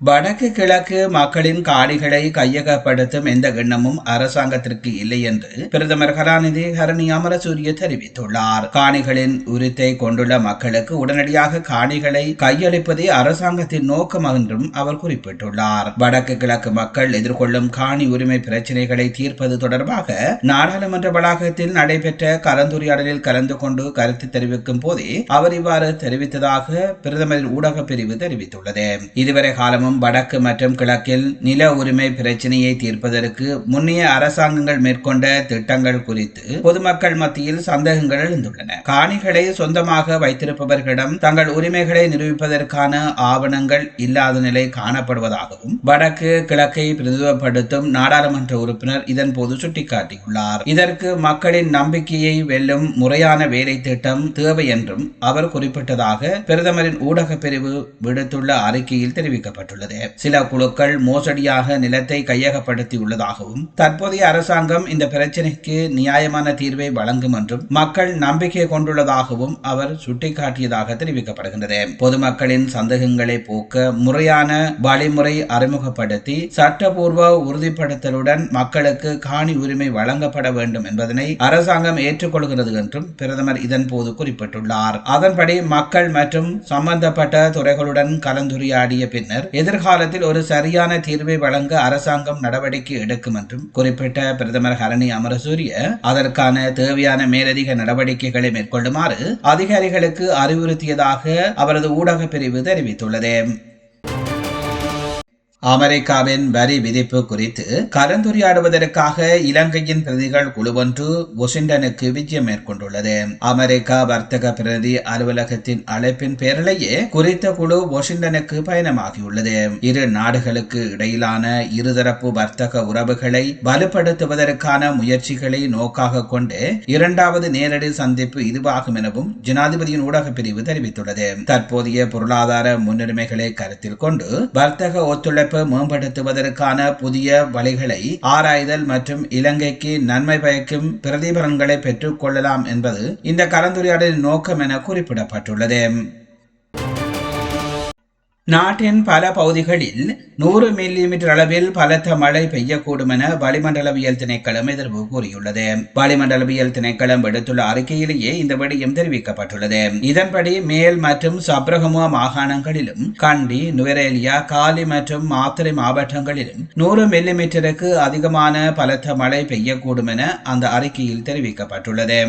வடக்கு கிழக்கு மக்களின் காணிகளை கையகப்படுத்தும் எந்த எண்ணமும் அரசாங்கத்திற்கு இல்லை என்று பிரதமர் கலாநிதி ஹரணி அமரசூரிய தெரிவித்துள்ளார். காணிகளின் உரித்தை கொண்டுள்ள மக்களுக்கு உடனடியாக காணிகளை கையளிப்பதே அரசாங்கத்தின் நோக்கம் என்றும் அவர் குறிப்பிட்டுள்ளார். வடக்கு கிழக்கு மக்கள் எதிர்கொள்ளும் காணி உரிமை பிரச்சினைகளை தீர்ப்பது தொடர்பாக நாடாளுமன்ற வளாகத்தில் நடைபெற்ற கலந்துரையாடலில் கலந்து கொண்டு கருத்து தெரிவிக்கும் போதே அவர் இவ்வாறு தெரிவித்ததாக பிரதமரின் ஊடக பிரிவு தெரிவித்துள்ளது. இதுவரை காலமும் வடக்கு மற்றும் கிழக்கில் நில உரிமை பிரச்சினையை தீர்ப்பதற்கு முன்னைய அரசாங்கங்கள் மேற்கொண்ட திட்டங்கள் குறித்து பொதுமக்கள் மத்தியில் சந்தேகங்கள் எழுந்துள்ளன. காணிகளை சொந்தமாக வைத்திருப்பவர்களிடம் தங்கள் உரிமைகளை நிரூபிப்பதற்கான ஆவணங்கள் இல்லாத நிலை காணப்படுவதாகவும் வடக்கு கிழக்கை பிரதிநிதித்துவப்படுத்தும் நாடாளுமன்ற உறுப்பினர் இதன் போது சுட்டிக்காட்டியுள்ளார். இதற்கு மக்களின் நம்பிக்கையை வெல்லும் முறையான வேலை திட்டம் தேவை என்றும் அவர் குறிப்பிட்டதாக பிரதமரின் ஊடக பிரிவு விடுத்துள்ள அறிக்கையில் தெரிவிக்கப்பட்டுள்ளது. சில குழுக்கள் மோசடியாக நிலத்தை கையகப்படுத்தியுள்ளதாகவும் தற்போதைய அரசாங்கம் இந்த பிரச்சினைக்கு நியாயமான தீர்வை வழங்கும் என்றும் மக்கள் நம்பிக்கை கொண்டுள்ளதாகவும் அவர் சுட்டிக்காட்டியதாக தெரிவிக்கப்படுகின்றது. பொதுமக்களின் சந்தேகங்களை போக்க முறையான வழிமுறை அறிமுகப்படுத்தி சட்டபூர்வ உறுதிப்படுத்தலுடன் மக்களுக்கு காணி உரிமை வழங்கப்பட வேண்டும் என்பதனை அரசாங்கம் ஏற்றுக்கொள்கிறது என்றும் பிரதமர் இதன் போது குறிப்பிட்டுள்ளார். அதன்படி மக்கள் மற்றும் சம்பந்தப்பட்ட துறைகளுடன் கலந்துரையாடிய பின்னர் எதிர்காலத்தில் ஒரு சரியான தீர்வை வழங்க அரசாங்கம் நடவடிக்கை எடுக்கும் என்றும் குறிப்பிட்ட பிரதமர் ஹரணி அமரசூரிய அதற்கான தேவையான மேலதிக நடவடிக்கைகளை மேற்கொள்ளுமாறு அதிகாரிகளுக்கு அறிவுறுத்தியதாக அவரது ஊடக பிரிவு தெரிவித்துள்ளது. அமெரிக்காவின் வரி விதிப்பு குறித்து கலந்துரையாடுவதற்காக இலங்கையின் பிரதிகள் குழுவொன்று வாஷிங்டனுக்கு விஜயம் மேற்கொண்டுள்ளது. அமெரிக்கா வர்த்தக பிரதி அலுவலகத்தின் அழைப்பின் பேரிலேயே குறித்த குழு வாஷிங்டனுக்கு பயணமாகியுள்ளது. இரு நாடுகளுக்கு இடையிலான இருதரப்பு வர்த்தக உறவுகளை வலுப்படுத்துவதற்கான முயற்சிகளை நோக்காக கொண்டு இரண்டாவது நேரடி சந்திப்பு இதுவாகும் எனவும் ஜனாதிபதியின் ஊடக பிரிவு தெரிவித்துள்ளது. தற்போதைய பொருளாதார முன்னுரிமைகளை கருத்தில் கொண்டு வர்த்தக ஒத்துழைப்பு மேம்படுத்துவதற்கான புதிய வழிகளை ஆராய்தல் மற்றும் இலங்கைக்கு நன்மை பயக்கும் பிரதிபலன்களை பெற்றுக் கொள்ளலாம் என்பது இந்த கலந்துரையாடலின் நோக்கம் என குறிப்பிடப்பட்டுள்ளது. நாட்டின் பல பகுதிகளில் நூறு மில்லிமீட்டர் அளவில் பலத்த மழை பெய்யக்கூடும் என வளிமண்டலவியல் திணைக்களம் எதிர்ப்பு கூறியுள்ளது. வளிமண்டலவியல் திணைக்களம் விடுத்துள்ள அறிக்கையிலேயே இந்த விடயம் தெரிவிக்கப்பட்டுள்ளது. இதன்படி மேல் மற்றும் சப்ரகமுவ மாகாணங்களிலும் கண்டி நுவரேலியா காலி மற்றும் மாத்திரை மாவட்டங்களிலும் நூறு மில்லிமீட்டருக்கு அதிகமான பலத்த மழை பெய்யக்கூடும் என அந்த அறிக்கையில் தெரிவிக்கப்பட்டுள்ளது.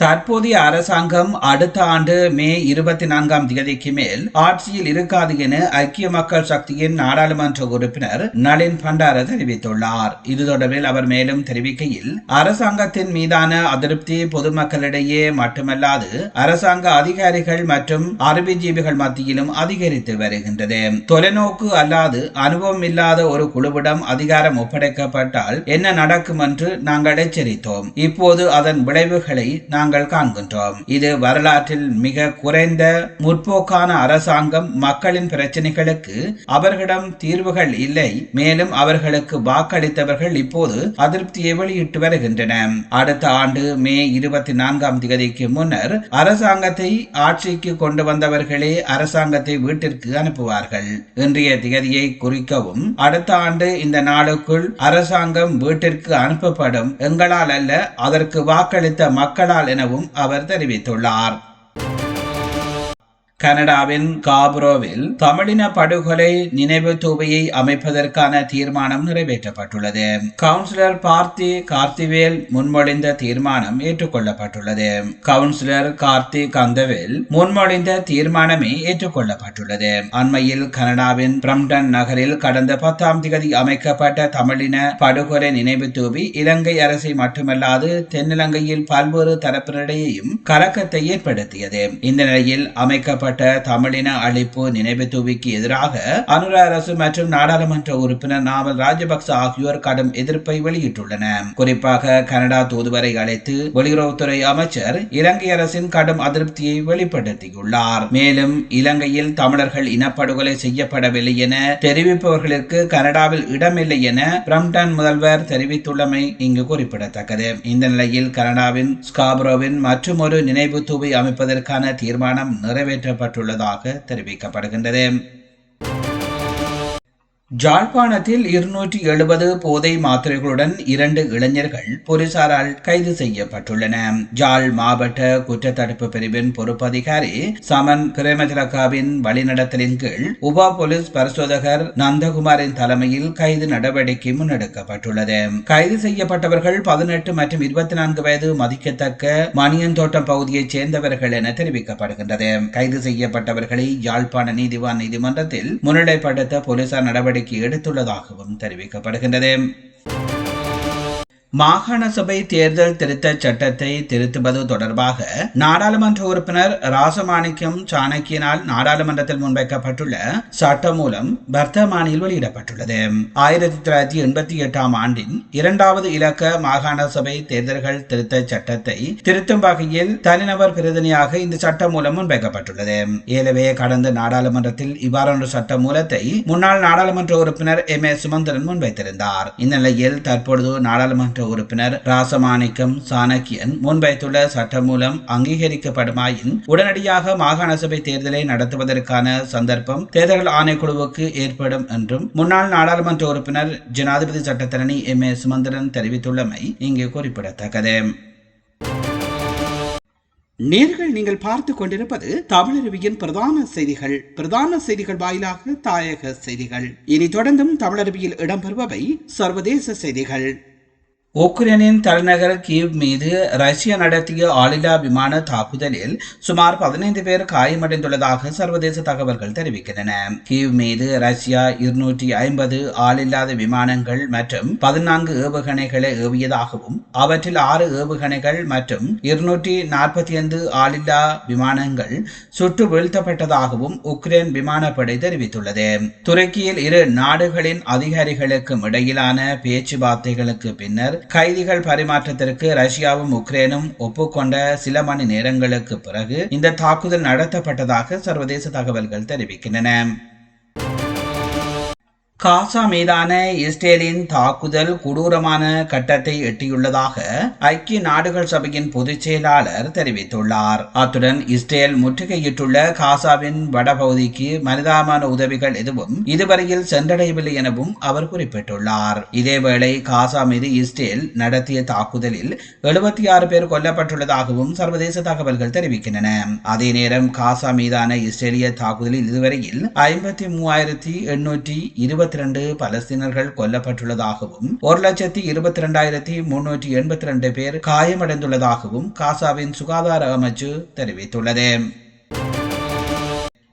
தற்போதைய அரசாங்கம் அடுத்த ஆண்டு மே இருபத்தி நான்காம் தேதிக்கு மேல் ஆட்சியில் இருக்காது என ஐக்கிய மக்கள் சக்தியின் நாடாளுமன்ற உறுப்பினர் நளின் பண்டார தெரிவித்துள்ளார். இது தொடர்பில் அவர் மேலும் தெரிவிக்கையில் அரசாங்கத்தின் மீதான அதிருப்தி பொதுமக்களிடையே மட்டுமல்லாது அரசாங்க அதிகாரிகள் மற்றும் அறிவுஜீவிகள் மத்தியிலும் அதிகரித்து வருகின்றது. தொலைநோக்கு அல்லாது அனுபவம் இல்லாத ஒரு குழுவிடம் அதிகாரம் ஒப்படைக்கப்பட்டால் என்ன நடக்கும் என்று நாங்கள் எச்சரித்தோம். இப்போது அதன் விளைவுகளை நாங்கள் நாங்கள் காண்கின்றோம். இது வரலாற்றில் மிக குறைந்த முற்போக்கான அரசாங்கம் மக்களின் பிரச்சனைகளுக்கு அவர்களிடம் தீர்வுகள் இல்லை. மேலும் அவர்களுக்கு வாக்களித்தவர்கள் இப்போது அதிருப்தியை வெளியிட்டு வருகின்றன அடுத்த ஆண்டு மே இருபத்தி நான்காம் தேதிக்கு முன்னர் அரசாங்கத்தை ஆட்சிக்கு கொண்டு வந்தவர்களே அரசாங்கத்தை வீட்டிற்கு அனுப்புவார்கள். இன்றைய திகதியை குறிக்கவும் அடுத்த ஆண்டு இந்த நாளுக்குள் அரசாங்கம் வீட்டிற்கு அனுப்பப்படும். எங்களால் அல்ல அதற்கு வாக்களித்த மக்களால் எனவும் அவர் தெரிவித்துள்ளார். கனடாவின் காப்ரோவில் தமிழின படுகொலை நினைவு தூவையை அமைப்பதற்கான தீர்மானம் நிறைவேற்றப்பட்டுள்ளது. கவுன்சிலர் பார்த்தி கார்த்திவேல் முன்மொழிந்த தீர்மானம் ஏற்றுக்கொள்ளப்பட்டுள்ளது. கவுன்சிலர் கார்த்தி கந்தவேல் முன்மொழிந்த தீர்மானமே ஏற்றுக்கொள்ளப்பட்டுள்ளது. அண்மையில் கனடாவின் பிரம்டன் நகரில் கடந்த பத்தாம் தேதி அமைக்கப்பட்ட தமிழின படுகொலை நினைவு தூவி இலங்கை அரசை மட்டுமல்லாது தென்னிலங்கையில் பல்வேறு தரப்பினரிடையேயும் கலக்கத்தை ஏற்படுத்தியது. இந்த நிலையில் அமைக்கப்பட்ட செய்யப்பட்ட தமிழின அழிப்பு நினைவு தூவிக்கு எதிராக அனுர அரசு மற்றும் நாடாளுமன்ற உறுப்பினர் நாமல் ராஜபக்ச ஆகியோர் கடும் எதிர்ப்பை வெளியிட்டுள்ளனர் குறிப்பாக கனடா தூதுவரை அழைத்து வெளியுறவுத்துறை அமைச்சர் இலங்கை அரசின் கடும் அதிருப்தியை வெளிப்படுத்தியுள்ளார். மேலும் இலங்கையில் தமிழர்கள் இனப்படுகொலை செய்யப்படவில்லை என தெரிவிப்பவர்களுக்கு கனடாவில் இடமில்லை என பிரம்டன் முதல்வர் தெரிவித்துள்ளமை இங்கு குறிப்பிடத்தக்கது. இந்த நிலையில் கனடாவின் ஸ்காப்ரோவின் மற்றொரு நினைவு தூவி அமைப்பதற்கான தீர்மானம் நிறைவேற்ற நிறைவேற்றப்பட்டுள்ளதாக தெரிவிக்கப்படுகின்றது. ஜாழ்ப்பாணத்தில் இருநூற்றி எழுபது போதை மாத்திரைகளுடன் இரண்டு இளைஞர்கள் போலீசாரால் கைது செய்யப்பட்டுள்ளன. ஜாழ் மாவட்ட குற்றத்தடுப்பு பிரிவின் பொறுப்பதிகாரி சமன் பிரேமதிலகாவின் வழிநடத்தலின் கீழ் உபா போலீஸ் பரிசோதகர் நந்தகுமாரின் தலைமையில் கைது நடவடிக்கை முன்னெடுக்கப்பட்டுள்ளது. கைது செய்யப்பட்டவர்கள் பதினெட்டு மற்றும் இருபத்தி நான்கு வயது மதிக்கத்தக்க மணியந்தோட்டம் பகுதியைச் சேர்ந்தவர்கள் என தெரிவிக்கப்படுகின்றது. கைது செய்யப்பட்டவர்களை யாழ்ப்பாண நீதிவான் நீதிமன்றத்தில் முன்னிலைப்படுத்த போலீசார் நடவடிக்கை எடுத்துள்ளதாகவும் தெரிவிக்கப்படுகின்றது. மாகாண சபை தேர்தல் திருத்த சட்டத்தை திருத்துவது தொடர்பாக நாடாளுமன்ற உறுப்பினர் ராசமாணிக்கம் சாணக்கியனால் நாடாளுமன்றத்தில் முன்வைக்கப்பட்டுள்ள சட்ட மூலம் வர்த்தமானியில் வெளியிடப்பட்டுள்ளது. ஆயிரத்தி தொள்ளாயிரத்தி எண்பத்தி எட்டாம் ஆண்டின் இரண்டாவது இலக்க மாகாண சபை தேர்தல்கள் திருத்த சட்டத்தை திருத்தும் வகையில் தனிநபர் பிரதிநிதியாக இந்த சட்ட மூலம் முன்வைக்கப்பட்டுள்ளது. ஏலவே கடந்த நாடாளுமன்றத்தில் இவ்வாறான சட்ட மூலத்தை முன்னாள் நாடாளுமன்ற உறுப்பினர் எம் ஏ சுமந்திரன் முன்வைத்திருந்தார். இந்நிலையில் தற்பொழுது நாடாளுமன்ற உறுப்பினர் ராசமாணிக்கம் சாணக்கியன் முன்வைத்துள்ள சட்டமூலம் அங்கீகரிக்கப்படுமாயின் உடனடியாக மாகாண சபை தேர்தலை நடத்துவதற்கான சந்தர்ப்பம் தேர்தல் ஆணைக்குழுவுக்கு ஏற்படும் என்றும் முன்னாள் நாடாளுமன்ற உறுப்பினர் ஜனாதிபதி சட்டத்தரணி எம். ஏ. சுமந்திரன் தெரிவித்துள்ளமை இங்கு குறிப்பிடத்தக்கது. நேர்கள் நீங்கள் பார்த்து கொண்டிருப்பது தமிழருவியின் பிரதான செய்திகள். பிரதான செய்திகள் வாயிலாக தாயக செய்திகள். இனி தொடர்ந்தும் தமிழருவியில் இடம்பெறுபவை சர்வதேச செய்திகள். உக்ரைனின் தலைநகர் கீவ் மீது ரஷ்யா நடத்திய ஆளில்லா விமான தாக்குதலில் சுமார் பதினைந்து பேர் காயமடைந்துள்ளதாக சர்வதேச தகவல்கள் தெரிவிக்கின்றன. கீவ் மீது ரஷ்யா இருநூற்றி ஐம்பது ஆளில்லாத விமானங்கள் மற்றும் பதினான்கு ஏவுகணைகளை ஏவியதாகவும் அவற்றில் ஆறு ஏவுகணைகள் மற்றும் இருநூற்றி நாற்பத்தி ஐந்து ஆளில்லா விமானங்கள் சுட்டு வீழ்த்தப்பட்டதாகவும் உக்ரைன் விமானப்படை தெரிவித்துள்ளது. துருக்கியில் இரு நாடுகளின் அதிகாரிகளுக்கும் இடையிலான பேச்சுவார்த்தைகளுக்கு பின்னர் கைதிகள் பரிமாற்றத்திற்கு ரஷ்யாவும் உக்ரைனும் ஒப்புக்கொண்ட சில மணி நேரங்களுக்கு பிறகு இந்த தாக்குதல் நடத்தப்பட்டதாக சர்வதேச தகவல்கள் தெரிவிக்கின்றன. காசா மீதான இஸ்ரேலின் தாக்குதல் கொடூரமான கட்டத்தை எட்டியுள்ளதாக ஐக்கிய நாடுகள் சபையின் பொதுச் செயலாளர் தெரிவித்துள்ளார். அத்துடன் இஸ்ரேல் முற்றுகையிட்டுள்ள காசாவின் வடபகுதிக்கு மனிதாமான உதவிகள் எதுவும் இதுவரையில் சென்றடையவில்லை எனவும் அவர் குறிப்பிட்டுள்ளார். இதேவேளை காசா மீது இஸ்ரேல் நடத்திய தாக்குதலில் எழுபத்தி ஆறு பேர் கொல்லப்பட்டுள்ளதாகவும் சர்வதேச தகவல்கள் தெரிவிக்கின்றன. அதே நேரம் காசா மீதான இஸ்ரேலிய தாக்குதலில் இதுவரையில் ஐம்பத்தி மூவாயிரத்தி எண்ணூற்றி இருபத்தி ரெண்டு பலஸ்தீனர்கள் கொல்லப்பட்டுள்ளதாகவும் ஒரு லட்சத்தி இருபத்தி ரெண்டாயிரத்தி முன்னூற்றி எண்பத்தி ரெண்டு பேர் காயமடைந்துள்ளதாகவும் காசாவின் சுகாதார அமைச்சு தெரிவித்துள்ளது.